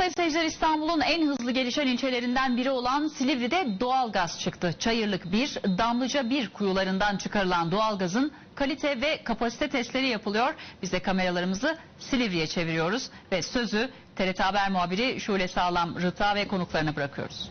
Sayın seyirciler İstanbul'un en hızlı gelişen ilçelerinden biri olan Silivri'de doğalgaz çıktı. Çayırlık 1, Damlıca 1 kuyularından çıkarılan doğalgazın kalite ve kapasite testleri yapılıyor. Biz de kameralarımızı Silivri'ye çeviriyoruz ve sözü TRT Haber muhabiri Şule Sağlam Rıta ve konuklarına bırakıyoruz.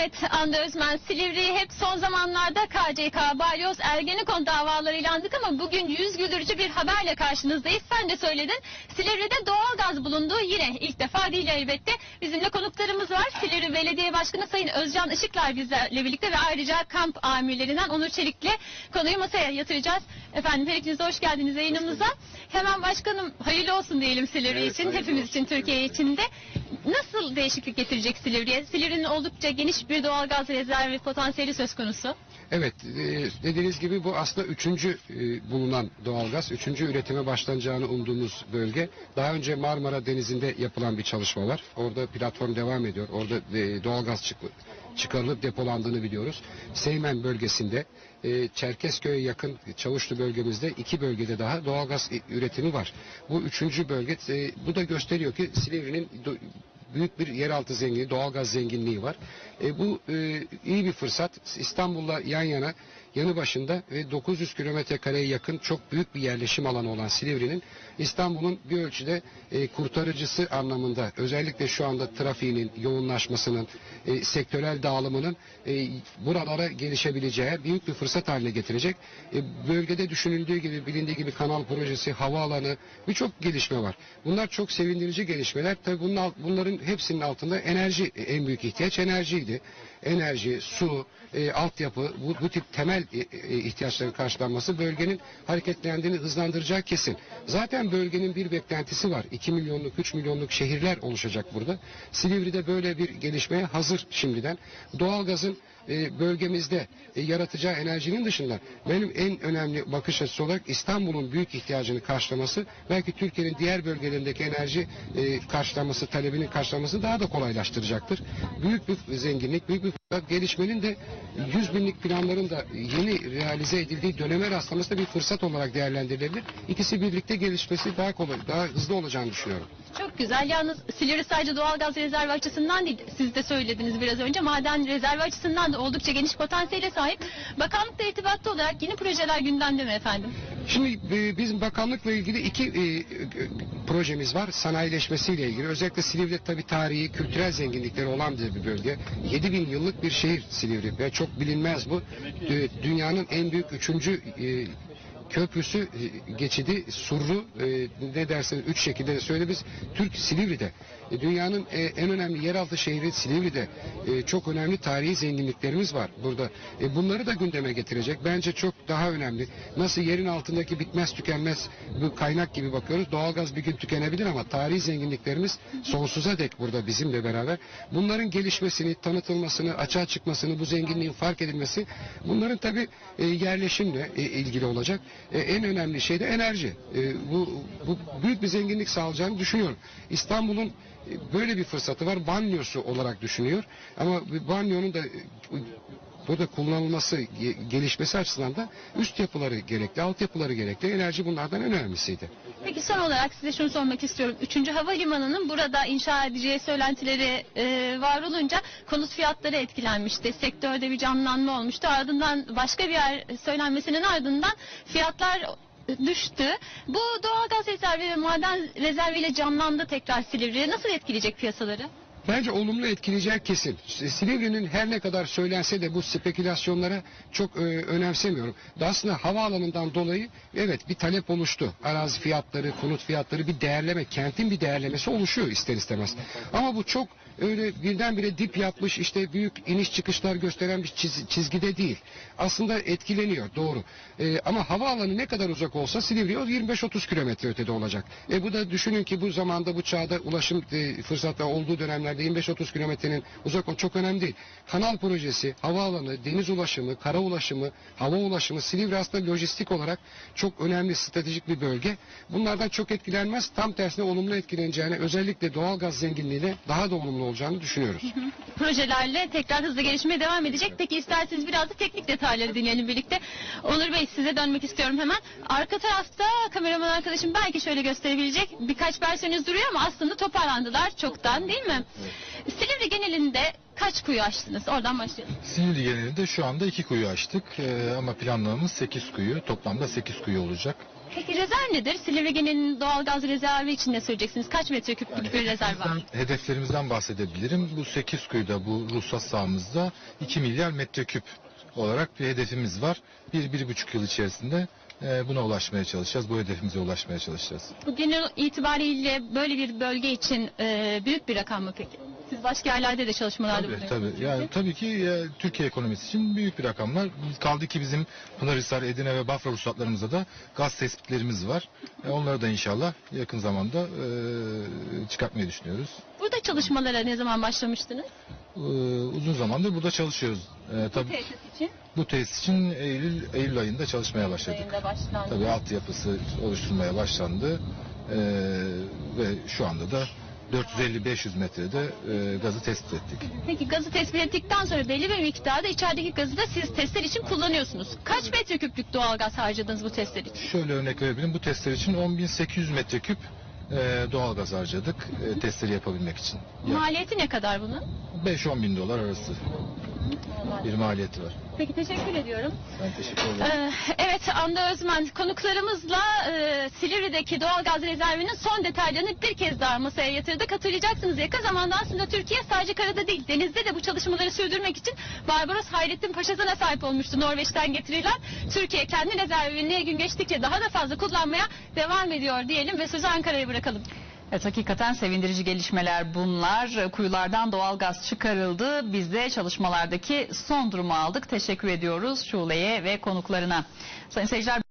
Evet Hande Özmen Silivri'yi hep son zamanlarda KCK, Balyoz, Ergenekon davalarıyla andık ama bugün yüz güldürücü bir haberle karşınızdayız. Sen de söyledin Silivri'de doğalgaz bulundu yine ilk defa değil elbette. Bizimle konuklarımız var. Silivri Belediye Başkanı Sayın Özcan Işıklar bizlerle birlikte ve ayrıca kamp amirlerinden Onur Çelik'le konuyu masaya yatıracağız. Efendim her ikiniz hoş geldiniz yayınımıza. Hemen başkanım hayırlı olsun diyelim Silivri Evet, için, hayırlı hepimiz olsun. için, Türkiye için de. Nasıl değişiklik getirecek Silivri'ye? Silivri'nin oldukça geniş bir doğalgaz rezervi potansiyeli söz konusu. Evet, e, dediğiniz gibi bu aslında üçüncü e, bulunan doğalgaz, üçüncü üretime başlanacağını umduğumuz bölge. Daha önce Marmara Denizi'nde yapılan bir çalışma var. Orada platform devam ediyor. Orada e, doğalgaz çık çıkarılıp depolandığını biliyoruz. Seymen bölgesinde, Çerkezköy'e yakın Çavuşlu bölgemizde iki bölgede daha doğalgaz üretimi var. Bu üçüncü bölge, bu da gösteriyor ki Silivri'nin büyük bir yeraltı zenginliği, doğalgaz zenginliği var. E, bu e, iyi bir fırsat. İstanbul'la yan yana, yanı başında ve 900 kilometre kareye yakın çok büyük bir yerleşim alanı olan Silivri'nin İstanbul'un bir ölçüde e, kurtarıcısı anlamında özellikle şu anda trafiğinin yoğunlaşmasının, e, sektörel dağılımının e, buralara gelişebileceği büyük bir fırsat haline getirecek. E, bölgede düşünüldüğü gibi, bilindiği gibi kanal projesi, havaalanı birçok gelişme var. Bunlar çok sevindirici gelişmeler. Tabii bunun bunların hepsinin altında enerji e, en büyük ihtiyaç enerjiydi. Enerji, su, e, altyapı bu, bu tip temel e, e, ihtiyaçların karşılanması bölgenin hareketlendiğini hızlandıracağı kesin. Zaten bölgenin bir beklentisi var. 2 milyonluk, 3 milyonluk şehirler oluşacak burada. Silivri'de böyle bir gelişmeye hazır şimdiden. Doğalgazın e, bölgemizde yaratacağı enerjinin dışında benim en önemli bakış açısı olarak İstanbul'un büyük ihtiyacını karşılaması belki Türkiye'nin diğer bölgelerindeki enerji karşılaması, talebinin karşılaması daha da kolaylaştıracaktır. Büyük bir zenginlik, büyük bir. Gelişmenin de 100 binlik planların da yeni realize edildiği döneme rastlaması da bir fırsat olarak değerlendirilebilir. İkisi birlikte gelişmesi daha kolay, daha hızlı olacağını düşünüyorum. Çok güzel. Yalnız Silivri sadece doğalgaz rezervi açısından değil, siz de söylediniz biraz önce, maden rezervi açısından da oldukça geniş potansiyele sahip. Bakanlıkla irtibatlı olarak yeni projeler gündemde mi efendim? Şimdi e, bizim bakanlıkla ilgili iki e, projemiz var sanayileşmesiyle ilgili. Özellikle Silivri tabii tarihi, kültürel zenginlikleri olan bir bölge. 7000 yıllık bir şehir Silivri ve çok bilinmez bu. E, Dünyanın en büyük üçüncü e, köprüsü e, geçidi Surru e, ne derseniz üç şekilde de söyle biz Türk Silivri'de E, dünyanın en önemli yeraltı şehri Silivri'de çok önemli tarihi zenginliklerimiz var burada. Bunları da gündeme getirecek. Bence çok daha önemli. Nasıl yerin altındaki bitmez tükenmez bu kaynak gibi bakıyoruz. Doğalgaz bir gün tükenebilir ama tarihi zenginliklerimiz sonsuza dek burada bizimle beraber. Bunların gelişmesini, tanıtılmasını, açığa çıkmasını, bu zenginliğin fark edilmesi bunların tabi yerleşimle ilgili olacak. E, en önemli şey de enerji. E, bu, bu büyük bir zenginlik sağlayacağını düşünüyorum. İstanbul'un e, böyle bir fırsatı var. Banyosu olarak düşünüyor. Ama banyonun da e, burada kullanılması, ge- gelişmesi açısından da üst yapıları gerekli, alt yapıları gerekli. Enerji bunlardan en önemlisiydi. Peki son olarak size şunu sormak istiyorum. Üçüncü havalimanının burada inşa edeceği söylentileri e, var olunca konut fiyatları etkilenmişti. Sektörde bir canlanma olmuştu. Ardından başka bir yer söylenmesinin ardından fiyatlar düştü. Bu doğalgaz rezervi ve maden rezerviyle canlandı tekrar Silivri. Nasıl etkileyecek piyasaları? Bence olumlu etkileyecek kesin. Silivri'nin her ne kadar söylense de bu spekülasyonlara çok e, önemsemiyorum. Da aslında havaalanından dolayı evet bir talep oluştu. Arazi fiyatları, konut fiyatları bir değerleme, kentin bir değerlemesi oluşuyor ister istemez. Ama bu çok öyle birdenbire dip yapmış işte büyük iniş çıkışlar gösteren bir çiz- çizgide değil. Aslında etkileniyor doğru. E, ama havaalanı ne kadar uzak olsa Silivri o 25-30 kilometre ötede olacak. E bu da düşünün ki bu zamanda bu çağda ulaşım e, fırsatları olduğu dönemlerde yerlerde 25-30 kilometrenin uzak olması çok önemli değil. Kanal projesi, havaalanı, deniz ulaşımı, kara ulaşımı, hava ulaşımı, Silivri aslında lojistik olarak çok önemli stratejik bir bölge. Bunlardan çok etkilenmez. Tam tersine olumlu etkileneceğini, özellikle doğal gaz zenginliğiyle daha da olumlu olacağını düşünüyoruz. Projelerle tekrar hızlı gelişmeye devam edecek. Peki isterseniz biraz da teknik detayları dinleyelim birlikte. Onur Bey size dönmek istiyorum hemen. Arka tarafta kameraman arkadaşım belki şöyle gösterebilecek birkaç versiyonunuz duruyor ama aslında toparlandılar çoktan değil mi? Silivri genelinde kaç kuyu açtınız? Oradan başlayalım. Sinirli genelinde şu anda iki kuyu açtık Ee, ama planlamamız 8 kuyu. Toplamda 8 kuyu olacak. Peki rezerv nedir? Silivri genelinin doğalgaz rezervi için ne söyleyeceksiniz? Kaç metreküplük bir rezerv var? Hedeflerimizden- Hedeflerimizden bahsedebilirim. Bu 8 kuyuda bu ruhsat sahamızda 2 milyar metreküp olarak bir hedefimiz var. 1-1,5 yıl içerisinde e, buna ulaşmaya çalışacağız. Bu hedefimize ulaşmaya çalışacağız. Bu genel itibariyle böyle bir bölge için e, büyük bir rakam mı peki? Siz başka yerlerde de çalışmalarda Tabii, bulunuyorsunuz. tabii. Yani tabii ki e, Türkiye ekonomisi için büyük bir rakamlar. Kaldı ki bizim Pınarhisar, Edirne ve Bafra ruhsatlarımızda da gaz tespitlerimiz var. E, onları da inşallah yakın zamanda e, çıkartmayı düşünüyoruz. Burada çalışmalara ne zaman başlamıştınız? E, uzun zamandır burada çalışıyoruz. E, tabii Tesis için. bu tesis için Eylül Eylül ayında çalışmaya başladık. Ayında başlandı. Tabii altyapısı oluşturmaya başlandı. E, ve şu anda da 450-500 metrede e, gazı tespit ettik. Peki gazı tespit ettikten sonra belli bir miktarda içerideki gazı da siz testler için kullanıyorsunuz. Kaç metreküplük doğalgaz harcadınız bu testler için? Şöyle örnek verebilirim. Bu testler için 10.800 metreküp e, doğalgaz harcadık e, testleri yapabilmek için. Maliyeti ne kadar bunun? 5-10 bin dolar arası bir maliyeti var. Peki teşekkür ediyorum. Ben teşekkür ederim. Ee, evet Anda Özmen konuklarımızla e, Silivri'deki doğalgaz rezervinin son detaylarını bir kez daha masaya yatırdık. Hatırlayacaksınız yakın zamanda aslında Türkiye sadece karada değil denizde de bu çalışmaları sürdürmek için Barbaros Hayrettin Paşası'na sahip olmuştu Norveç'ten getirilen. Türkiye kendi rezervini gün geçtikçe daha da fazla kullanmaya devam ediyor diyelim ve sözü Ankara'ya bırakalım. Evet hakikaten sevindirici gelişmeler bunlar. Kuyulardan doğal gaz çıkarıldı. Biz de çalışmalardaki son durumu aldık. Teşekkür ediyoruz Şule'ye ve konuklarına. Sayın seyirciler